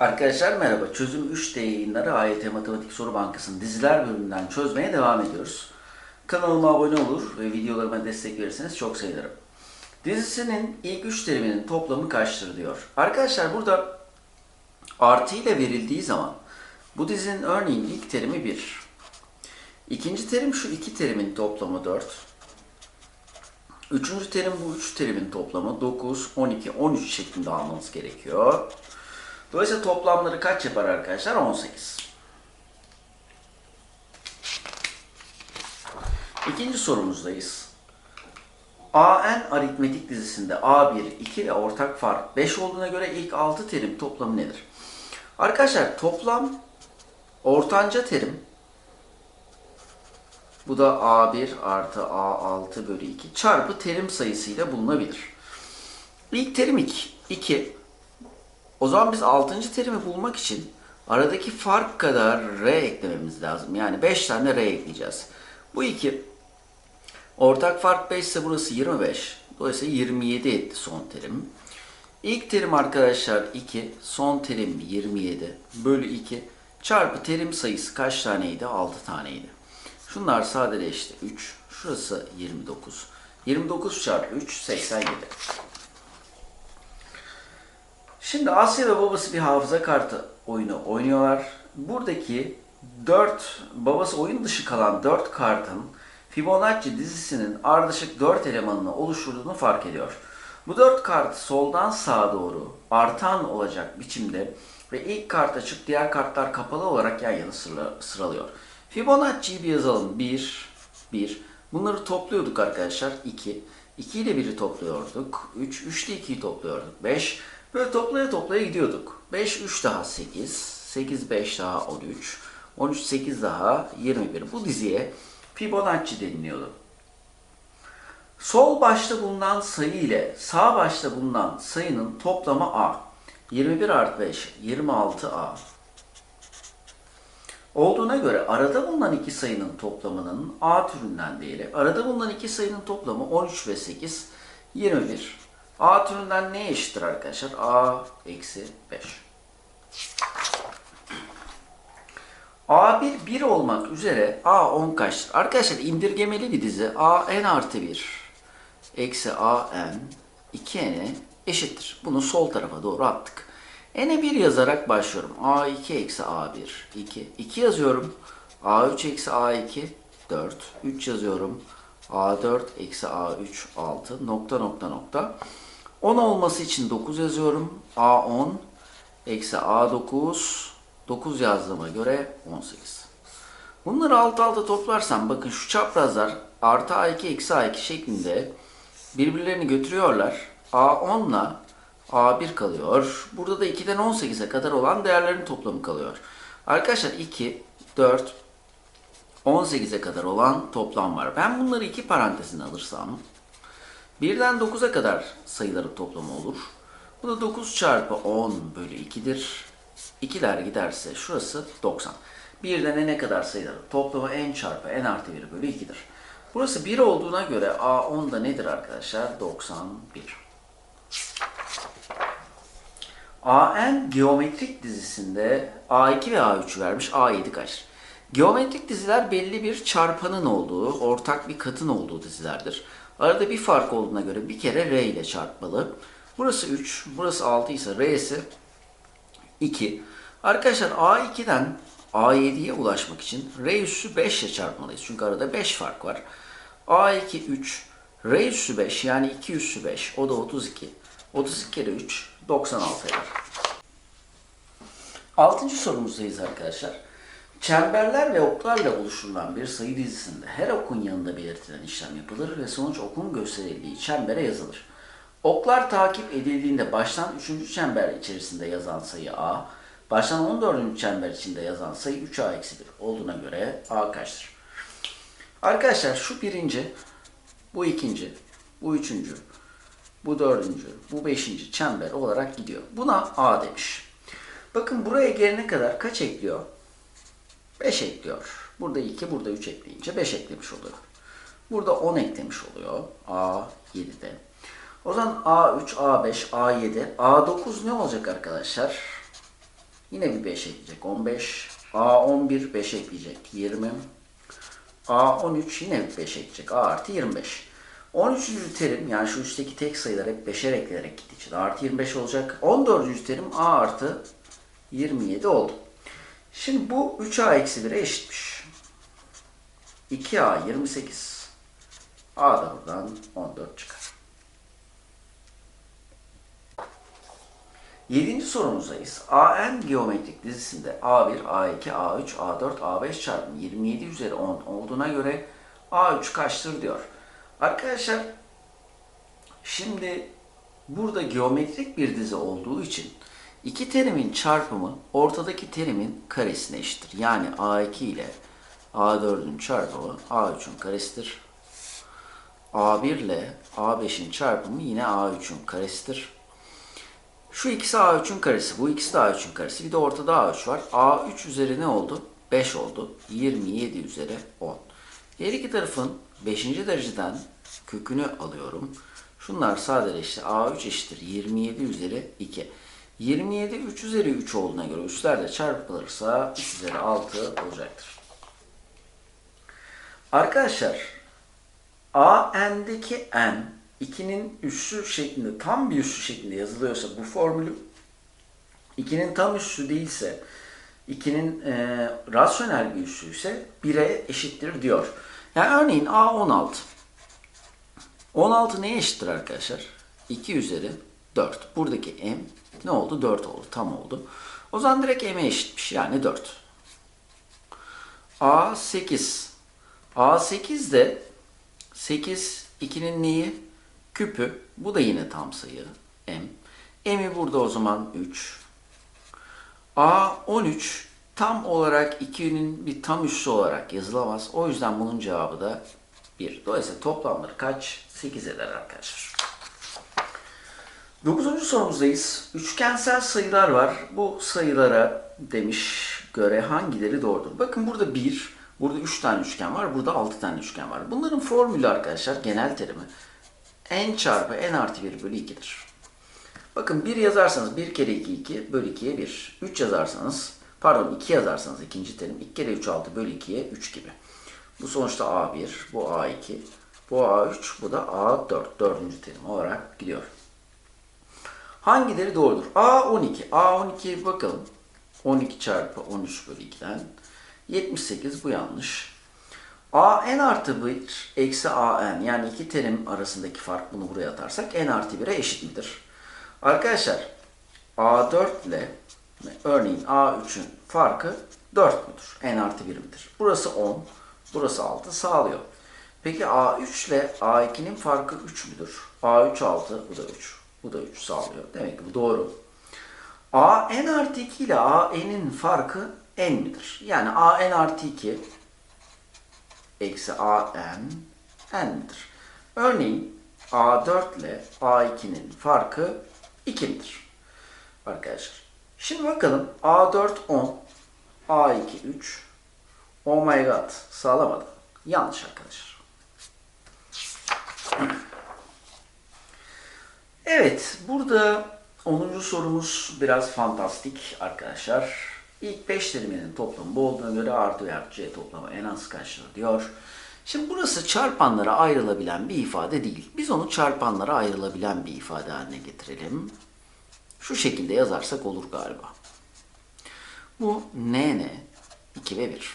Arkadaşlar merhaba. Çözüm 3D yayınları AYT Matematik Soru Bankası'nın diziler bölümünden çözmeye devam ediyoruz. Kanalıma abone olur ve videolarıma destek verirseniz çok sevinirim. Dizisinin ilk 3 teriminin toplamı kaçtır diyor. Arkadaşlar burada artı ile verildiği zaman bu dizinin örneğin ilk terimi 1. İkinci terim şu iki terimin toplamı 4. Üçüncü terim bu üç terimin toplamı 9, 12, 13 şeklinde almanız gerekiyor. Dolayısıyla toplamları kaç yapar arkadaşlar? 18. İkinci sorumuzdayız. AN aritmetik dizisinde A1, 2 ve ortak fark 5 olduğuna göre ilk 6 terim toplamı nedir? Arkadaşlar toplam ortanca terim bu da A1 artı A6 bölü 2 çarpı terim sayısıyla bulunabilir. İlk terim 2. 2. O zaman biz 6. terimi bulmak için aradaki fark kadar R eklememiz lazım. Yani 5 tane R ekleyeceğiz. Bu 2. Ortak fark 5 ise burası 25. Dolayısıyla 27 etti son terim. İlk terim arkadaşlar 2, son terim 27 bölü 2 çarpı terim sayısı kaç taneydi? 6 taneydi. Şunlar sadeleşti 3, şurası 29. 29 çarpı 3 87. Şimdi Asya ve babası bir hafıza kartı oyunu oynuyorlar. Buradaki 4 babası oyun dışı kalan 4 kartın Fibonacci dizisinin ardışık 4 elemanını oluşturduğunu fark ediyor. Bu 4 kart soldan sağa doğru artan olacak biçimde ve ilk kart açık diğer kartlar kapalı olarak yan yana sıra- sıralıyor. Fibonacci'yi bir yazalım. 1, 1. Bunları topluyorduk arkadaşlar. 2. 2 ile 1'i topluyorduk. 3, 3 ile 2'yi topluyorduk. 5. Böyle toplaya toplaya gidiyorduk. 5, 3 daha 8. 8, 5 daha 13. 13, 8 daha 21. Bu diziye Fibonacci deniliyordu. Sol başta bulunan sayı ile sağ başta bulunan sayının toplamı A. 21 artı 5, 26A. Olduğuna göre arada bulunan iki sayının toplamının A türünden değeri, arada bulunan iki sayının toplamı 13 ve 8, 21. A türünden ne eşittir arkadaşlar? A eksi 5. A1 1 olmak üzere A10 kaçtır? Arkadaşlar indirgemeli bir dizi. A n artı 1 eksi A n 2n'e eşittir. Bunu sol tarafa doğru attık. n'e 1 yazarak başlıyorum. A2 eksi A1 2. 2 yazıyorum. A3 eksi A2 4. 3 yazıyorum. A4 eksi A3 6 nokta nokta nokta. 10 olması için 9 yazıyorum. A10 eksi A9 9 yazdığıma göre 18. Bunları alt alta toplarsam bakın şu çaprazlar artı A2 eksi A2 şeklinde birbirlerini götürüyorlar. A10 ile A1 kalıyor. Burada da 2'den 18'e kadar olan değerlerin toplamı kalıyor. Arkadaşlar 2, 4, 18'e kadar olan toplam var. Ben bunları iki parantezine alırsam 1'den 9'a kadar sayıların toplamı olur. Bu da 9 çarpı 10 bölü 2'dir. 2'ler giderse şurası 90. 1'den n'e kadar sayıların toplamı n çarpı n artı 1 bölü 2'dir. Burası 1 olduğuna göre a10 da nedir arkadaşlar? 91. AN geometrik dizisinde A2 ve A3 vermiş. A7 kaç? Geometrik diziler belli bir çarpanın olduğu, ortak bir katın olduğu dizilerdir. Arada bir fark olduğuna göre bir kere R ile çarpmalı. Burası 3, burası 6 ise R'si 2. Arkadaşlar A2'den A7'ye ulaşmak için R üssü 5 ile çarpmalıyız. Çünkü arada 5 fark var. A2 3, R üssü 5 yani 2 üssü 5 o da 32. 32 kere 3 96 eder. Altıncı sorumuzdayız arkadaşlar. Çemberler ve oklarla oluşturulan bir sayı dizisinde her okun yanında belirtilen işlem yapılır ve sonuç okun gösterildiği çembere yazılır. Oklar takip edildiğinde baştan 3. çember içerisinde yazan sayı A, baştan 14. çember içinde yazan sayı 3A-1 olduğuna göre A kaçtır? Arkadaşlar şu birinci, bu ikinci, bu üçüncü, bu dördüncü, bu beşinci çember olarak gidiyor. Buna A demiş. Bakın buraya gelene kadar kaç ekliyor? 5 ekliyor. Burada 2, burada 3 ekleyince 5 eklemiş oluyor. Burada 10 eklemiş oluyor. A 7'de. O zaman A3, A5, A7, A9 ne olacak arkadaşlar? Yine bir 5 ekleyecek 15. A11 5 ekleyecek 20. A13 yine bir 5 ekleyecek. A artı 25. 13. terim yani şu üstteki tek sayılar hep 5'er ekleyerek gittiği için A artı 25 olacak. 14. terim A artı 27 oldu. Şimdi bu 3A eksi 1'e eşitmiş. 2A 28. A da buradan 14 çıkar. Yedinci sorumuzdayız. AN geometrik dizisinde A1, A2, A3, A4, A5 çarpımı 27 üzeri 10 olduğuna göre A3 kaçtır diyor. Arkadaşlar şimdi burada geometrik bir dizi olduğu için iki terimin çarpımı ortadaki terimin karesine eşittir. Yani A2 ile A4'ün çarpımı A3'ün karesidir. A1 ile A5'in çarpımı yine A3'ün karesidir. Şu ikisi A3'ün karesi, bu ikisi de A3'ün karesi. Bir de ortada A3 var. A3 üzeri ne oldu? 5 oldu. 27 üzeri 10. Her iki tarafın 5. dereceden kökünü alıyorum. Şunlar sadeleşti. A3 eşittir 27 üzeri 2. 27 3 üzeri 3 olduğuna göre üstler de çarpılırsa 3 üzeri 6 olacaktır. Arkadaşlar AN'deki N 2'nin üssü şeklinde tam bir üssü şeklinde yazılıyorsa bu formülü 2'nin tam üssü değilse 2'nin e, rasyonel bir üssü ise 1'e eşittir diyor. Yani örneğin A 16. 16 neye eşittir arkadaşlar? 2 üzeri 4. Buradaki M ne oldu? 4 oldu. Tam oldu. O zaman direkt M'e eşitmiş. Yani 4. A 8. A 8 de 8 2'nin neyi? Küpü. Bu da yine tam sayı. M. M'i burada o zaman 3. A 13 tam olarak 2'nin bir tam üssü olarak yazılamaz. O yüzden bunun cevabı da 1. Dolayısıyla toplamları kaç? 8 eder arkadaşlar. Dokuzuncu sorumuzdayız. Üçgensel sayılar var. Bu sayılara demiş göre hangileri doğrudur? Bakın burada 1, burada 3 tane üçgen var, burada 6 tane üçgen var. Bunların formülü arkadaşlar genel terimi n çarpı n artı 1 bölü 2'dir. Bakın 1 yazarsanız 1 kere 2 2 bölü 2'ye 1. 3 yazarsanız pardon 2 yazarsanız ikinci terim 2 kere 3 6 bölü 2'ye 3 gibi. Bu sonuçta A1, bu A2, bu A3, bu da A4. Dördüncü terim olarak gidiyor. Hangileri doğrudur? A12. A12'ye bakalım. 12 çarpı 13 bölü 2'den. 78 bu yanlış. A n artı 1 eksi A n yani iki terim arasındaki fark bunu buraya atarsak n artı 1'e eşit midir? Arkadaşlar A4 ile örneğin A3'ün farkı 4 müdür? n artı 1 midir? Burası 10, burası 6 sağlıyor. Peki A3 ile A2'nin farkı 3 müdür? A3 6, bu da 3. Bu da 3 sağlıyor. Demek ki bu doğru. A n artı 2 ile A n'in farkı n midir? Yani A n artı 2 eksi A n n'dir. Örneğin A4 ile A2'nin farkı 2'dir. Arkadaşlar. Şimdi bakalım A4 10, A2 3. Oh my god sağlamadı. Yanlış arkadaşlar. Evet, burada 10. sorumuz biraz fantastik arkadaşlar. İlk 5 teriminin toplamı bu olduğuna göre artı ve artı c toplamı en az kaçtır diyor. Şimdi burası çarpanlara ayrılabilen bir ifade değil. Biz onu çarpanlara ayrılabilen bir ifade haline getirelim. Şu şekilde yazarsak olur galiba. Bu n ne? 2 ve 1.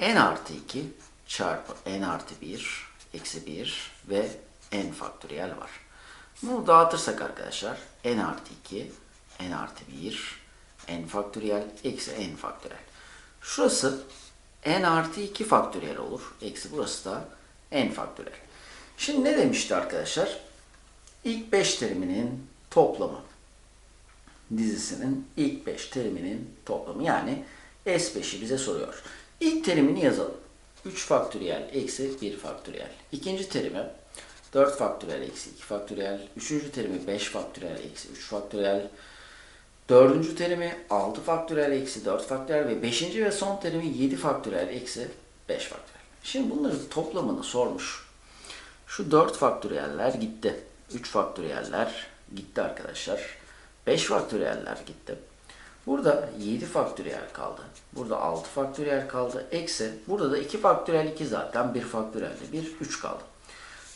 n artı 2 çarpı n artı 1 eksi 1 ve n faktöriyel var. Bunu dağıtırsak arkadaşlar n artı 2, n artı 1, n faktöriyel eksi n faktöriyel. Şurası n artı 2 faktöriyel olur. Eksi burası da n faktöriyel. Şimdi ne demişti arkadaşlar? İlk 5 teriminin toplamı. Dizisinin ilk 5 teriminin toplamı. Yani S5'i bize soruyor. İlk terimini yazalım. 3 faktöriyel eksi 1 faktöriyel. İkinci terimi 4 faktöriyel eksi 2 faktöriyel. Üçüncü terimi 5 faktöriyel eksi 3 faktöriyel. Dördüncü terimi 6 faktöriyel eksi 4 faktöriyel ve beşinci ve son terimi 7 faktöriyel eksi 5 faktöriyel. Şimdi bunların toplamını sormuş. Şu 4 faktöriyeller gitti. 3 faktöriyeller gitti arkadaşlar. 5 faktöriyeller gitti. Burada 7 faktöriyel kaldı. Burada 6 faktöriyel kaldı. Eksi burada da 2 faktöriyel 2 zaten 1 faktöriyel de 1 3 kaldı.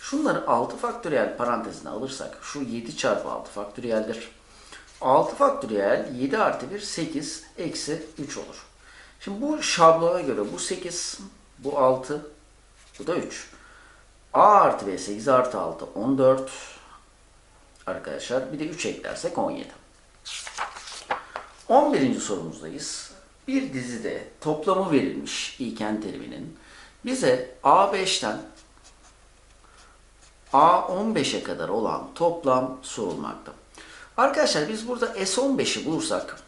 Şunları 6 faktöriyel parantezine alırsak şu 7 çarpı 6 faktöriyeldir. 6 faktöriyel 7 artı 1 8 eksi 3 olur. Şimdi bu şablona göre bu 8 bu 6 bu da 3. A artı B 8 artı 6 14 arkadaşlar bir de 3 eklersek 17. 11. sorumuzdayız. Bir dizide toplamı verilmiş ilken teriminin bize A5'ten A15'e kadar olan toplam sorulmakta. Arkadaşlar biz burada S15'i bulursak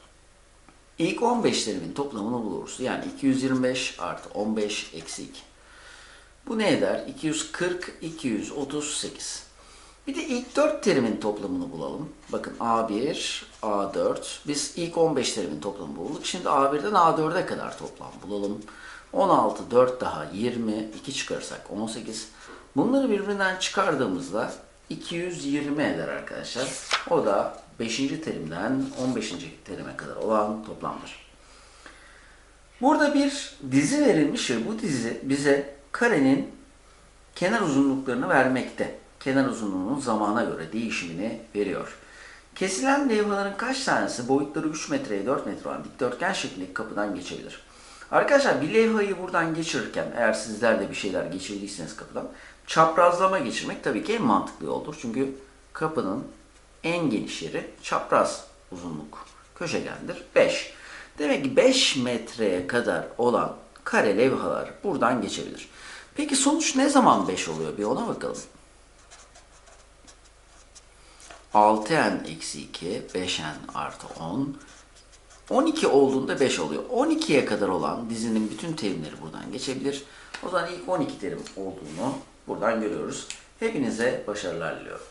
ilk 15 terimin toplamını buluruz. Yani 225 artı 15 eksi 2. Bu ne eder? 240, 238. Bir de ilk 4 terimin toplamını bulalım. Bakın A1, A4. Biz ilk 15 terimin toplamını bulduk. Şimdi A1'den A4'e kadar toplam bulalım. 16, 4 daha 20, 2 çıkarırsak 18. Bunları birbirinden çıkardığımızda 220 eder arkadaşlar. O da 5. terimden 15. terime kadar olan toplamdır. Burada bir dizi verilmiş ve bu dizi bize karenin kenar uzunluklarını vermekte. Kenar uzunluğunun zamana göre değişimini veriyor. Kesilen levhaların kaç tanesi boyutları 3 metreye 4 metre olan dikdörtgen şeklindeki kapıdan geçebilir? Arkadaşlar bir levhayı buradan geçirirken eğer sizler de bir şeyler geçirdiyseniz kapıdan çaprazlama geçirmek tabii ki en mantıklı yoldur. Çünkü kapının en geniş yeri çapraz uzunluk köşegendir 5. Demek ki 5 metreye kadar olan kare levhalar buradan geçebilir. Peki sonuç ne zaman 5 oluyor? Bir ona bakalım. 6n eksi 2, 5n artı 10. 12 olduğunda 5 oluyor. 12'ye kadar olan dizinin bütün terimleri buradan geçebilir. O zaman ilk 12 terim olduğunu buradan görüyoruz. Hepinize başarılar diliyorum.